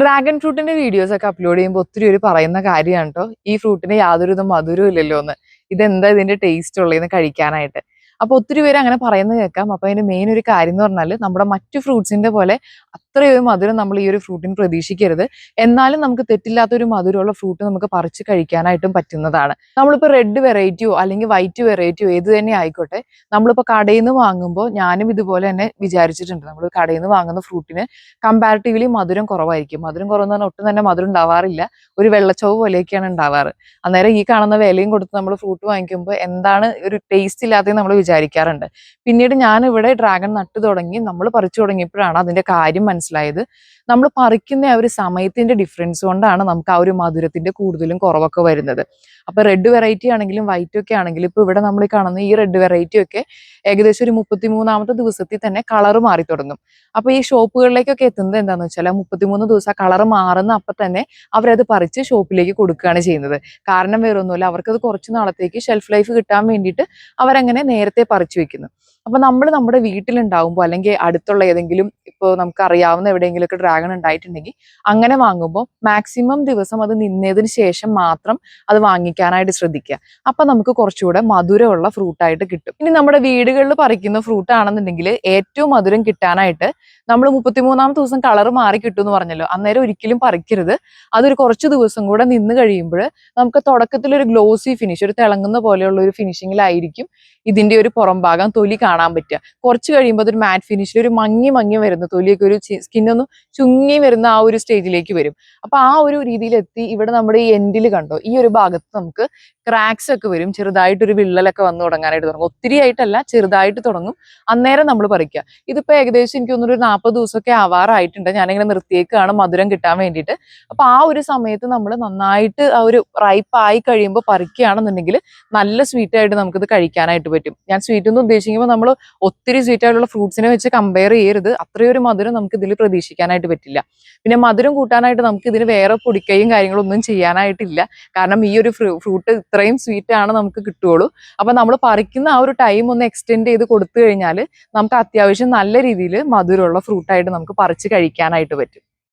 Dragon ഫ്രൂട്ടിന്റെ videos ഒക്കെ upload ചെയ്യുമ്പോൾ ഒത്തിരി ഒരു പറയുന്ന കാര്യമാണ് കേട്ടോ ഈ ഫ്രൂട്ടിന് യാതൊരുവിധ മധുരവും ഇല്ലല്ലോ എന്ന് ഇതെന്താ ഇതിന്റെ ടേസ്റ്റ് ഉള്ളതെന്ന് കഴിക്കാനായിട്ട്. അപ്പൊ ഒത്തിരി പേര് അങ്ങനെ പറയുന്നത് കേൾക്കാം. അപ്പൊ അതിന്റെ മെയിൻ ഒരു കാര്യം എന്ന് പറഞ്ഞാൽ നമ്മുടെ മറ്റു ഫ്രൂട്ട്സിന്റെ പോലെ അത്രയൊരു മധുരം നമ്മൾ ഈ ഒരു ഫ്രൂട്ടിന് പ്രതീക്ഷിക്കരുത്. എന്നാലും നമുക്ക് തെറ്റില്ലാത്ത ഒരു മധുരമുള്ള ഫ്രൂട്ട് നമുക്ക് പറിച്ച് കഴിക്കാനായിട്ടും പറ്റുന്നതാണ്. നമ്മളിപ്പോൾ റെഡ് വെറൈറ്റിയോ അല്ലെങ്കിൽ വൈറ്റ് വെറൈറ്റിയോ ഏത് തന്നെ ആയിക്കോട്ടെ നമ്മളിപ്പോൾ കടയിൽ നിന്ന് വാങ്ങുമ്പോൾ ഞാനും ഇതുപോലെ തന്നെ വിചാരിച്ചിട്ടുണ്ട്. നമ്മൾ കടയിൽ നിന്ന് വാങ്ങുന്ന ഫ്രൂട്ടിന് കമ്പാരിറ്റീവ്ലി മധുരം കുറവായിരിക്കും. മധുരം കുറവെന്ന് പറഞ്ഞാൽ ഒട്ടും തന്നെ മധുരം ഉണ്ടാവാറില്ല. ഒരു വെള്ളച്ചവ് പോലെയൊക്കെയാണ് ഉണ്ടാവാറ്. അന്നേരം ഈ കാണുന്ന വിലയും കൊടുത്ത് നമ്മൾ ഫ്രൂട്ട് വാങ്ങിക്കുമ്പോൾ എന്താണ് ഒരു ടേസ്റ്റ് ഇല്ലാത്തത് നമ്മൾ വിചാരിക്കാറുണ്ട്. പിന്നീട് ഞാൻ ഇവിടെ ഡ്രാഗൺ നട്ടു തുടങ്ങി നമ്മൾ പറിച്ചു തുടങ്ങിയപ്പോഴാണ് അതിന്റെ കാര്യം മനസ്സിലായത്. നമ്മൾ പറിക്കുന്ന ആ ഒരു സമയത്തിന്റെ ഡിഫറൻസ് കൊണ്ടാണ് നമുക്ക് ആ ഒരു മധുരത്തിന്റെ കൂടുതലും കുറവൊക്കെ വരുന്നത്. അപ്പൊ റെഡ് വെറൈറ്റി ആണെങ്കിലും വൈറ്റ് ഒക്കെ ആണെങ്കിലും ഇപ്പൊ ഇവിടെ നമ്മൾ കാണുന്ന ഈ റെഡ് വെറൈറ്റി ഒക്കെ ഏകദേശം ഒരു മുപ്പത്തിമൂന്നാമത്തെ ദിവസത്തിൽ തന്നെ കളർ മാറി തുടങ്ങും. അപ്പൊ ഈ ഷോപ്പുകളിലേക്കൊക്കെ എത്തുന്നത് എന്താണെന്ന് വെച്ചാൽ മുപ്പത്തി മുപ്പത്തിമൂന്ന് ദിവസം കളർ മാറുന്ന അപ്പൊ തന്നെ അവരത് പറിച്ച് ഷോപ്പിലേക്ക് കൊടുക്കുകയാണ് ചെയ്യുന്നത്. കാരണം വേറൊന്നുമില്ല അവർക്കത് കുറച്ച് നാളത്തേക്ക് ഷെൽഫ് ലൈഫ് കിട്ടാൻ വേണ്ടിയിട്ട് അവരങ്ങനെ നേരത്തെ പറിച്ചു വെക്കുന്നു. അപ്പൊ നമ്മൾ നമ്മുടെ വീട്ടിലുണ്ടാകുമ്പോൾ അല്ലെങ്കിൽ അടുത്തുള്ള ഏതെങ്കിലും ഇപ്പോൾ നമുക്ക് അറിയാവുന്ന എവിടെയെങ്കിലും എവിടെയെങ്കിലുമൊക്കെ ഡ്രാഗൺ ഉണ്ടായിട്ടുണ്ടെങ്കിൽ അങ്ങനെ വാങ്ങുമ്പോൾ മാക്സിമം ദിവസം അത് നിന്നതിന് ശേഷം മാത്രം അത് വാങ്ങിക്കാനായിട്ട് ശ്രദ്ധിക്കുക. അപ്പൊ നമുക്ക് കുറച്ചുകൂടെ മധുരമുള്ള ഫ്രൂട്ടായിട്ട് കിട്ടും. ഇനി നമ്മുടെ വീടുകളിൽ പറിക്കുന്ന ഫ്രൂട്ട് ആണെന്നുണ്ടെങ്കിൽ ഏറ്റവും മധുരം കിട്ടാനായിട്ട് നമ്മൾ മുപ്പത്തിമൂന്നാമത്തെ ദിവസം കളർ മാറി കിട്ടും എന്ന് പറഞ്ഞല്ലോ. അന്നേരം ഒരിക്കലും പറിക്കരുത്. അതൊരു കുറച്ച് ദിവസം കൂടെ നിന്ന് കഴിയുമ്പോൾ നമുക്ക് തുടക്കത്തിൽ ഒരു ഗ്ലോസി ഫിനിഷ് ഒരു തിളങ്ങുന്ന പോലെയുള്ള ഒരു ഫിനിഷിങ്ങിലായിരിക്കും ഇതിന്റെ ഒരു പുറംഭാഗം തൊലി കാണാൻ പറ്റുക. കുറച്ച് കഴിയുമ്പോൾ അതൊരു മാറ്റ് ഫിനിഷിൽ ഒരു മങ്ങി മങ്ങി വരുന്ന. തൊലിയൊക്കെ ഒരു സ്കിന്നൊന്നും ചുങ്ങി വരുന്ന ആ ഒരു സ്റ്റേജിലേക്ക് വരും. അപ്പൊ ആ ഒരു രീതിയിലെത്തി ഇവിടെ നമ്മുടെ ഈ എൻഡിൽ കണ്ടോ ഈ ഒരു ഭാഗത്ത് നമുക്ക് ക്രാക്സ് ഒക്കെ വരും. ചെറുതായിട്ടൊരു വിള്ളലൊക്കെ വന്നു തുടങ്ങാനായിട്ട് തുടങ്ങും. ഒത്തിരി ആയിട്ടല്ല ചെറുതായിട്ട് തുടങ്ങും. അന്നേരം നമ്മൾ പറിക്കുക. ഇതിപ്പോ ഏകദേശം എനിക്ക് തോന്നുന്നു ഒരു നാൽപ്പത് ദിവസമൊക്കെ ആവാറായിട്ടുണ്ട്. ഞാനിങ്ങനെ നിർത്തിയേക്കാണ് മധുരം കിട്ടാൻ വേണ്ടിയിട്ട്. അപ്പോൾ ആ ഒരു സമയത്ത് നമ്മൾ നന്നായിട്ട് ആ ഒരു റൈപ്പ് ആയി കഴിയുമ്പോൾ പറിക്കുകയാണെന്നുണ്ടെങ്കിൽ നല്ല സ്വീറ്റ് ആയിട്ട് നമുക്കിത് കഴിക്കാനായിട്ട് പറ്റും. ഞാൻ സ്വീറ്റ് എന്ന് ഉദ്ദേശിക്കുമ്പോൾ നമ്മൾ ഒത്തിരി സ്വീറ്റ് ആയിട്ടുള്ള ഫ്രൂട്ട്സിനെ വെച്ച് കമ്പയർ ചെയ്യരുത്. അത്രയൊരു മധുരം നമുക്ക് ഇതിൽ പ്രതീക്ഷിക്കാനായിട്ട് പറ്റില്ല. പിന്നെ മധുരം കൂട്ടാനായിട്ട് നമുക്ക് ഇതിന് വേറെ പൊടിക്കൈയും കാര്യങ്ങളൊന്നും ചെയ്യാനായിട്ടില്ല. കാരണം ഈ ഒരു ഫ്രൂട്ട് ഇത്രയും സ്വീറ്റ് ആണ് നമുക്ക് കിട്ടുകയുള്ളൂ. അപ്പൊ നമ്മൾ പറിക്കുന്ന ആ ഒരു ടൈം ഒന്ന് എക്സ്റ്റെൻഡ് ചെയ്ത് കൊടുത്തു കഴിഞ്ഞാൽ നമുക്ക് അത്യാവശ്യം നല്ല രീതിയിൽ മധുരമുള്ള ഫ്രൂട്ടായിട്ട് നമുക്ക് പറിച്ച് കഴിക്കാനായിട്ട് പറ്റും.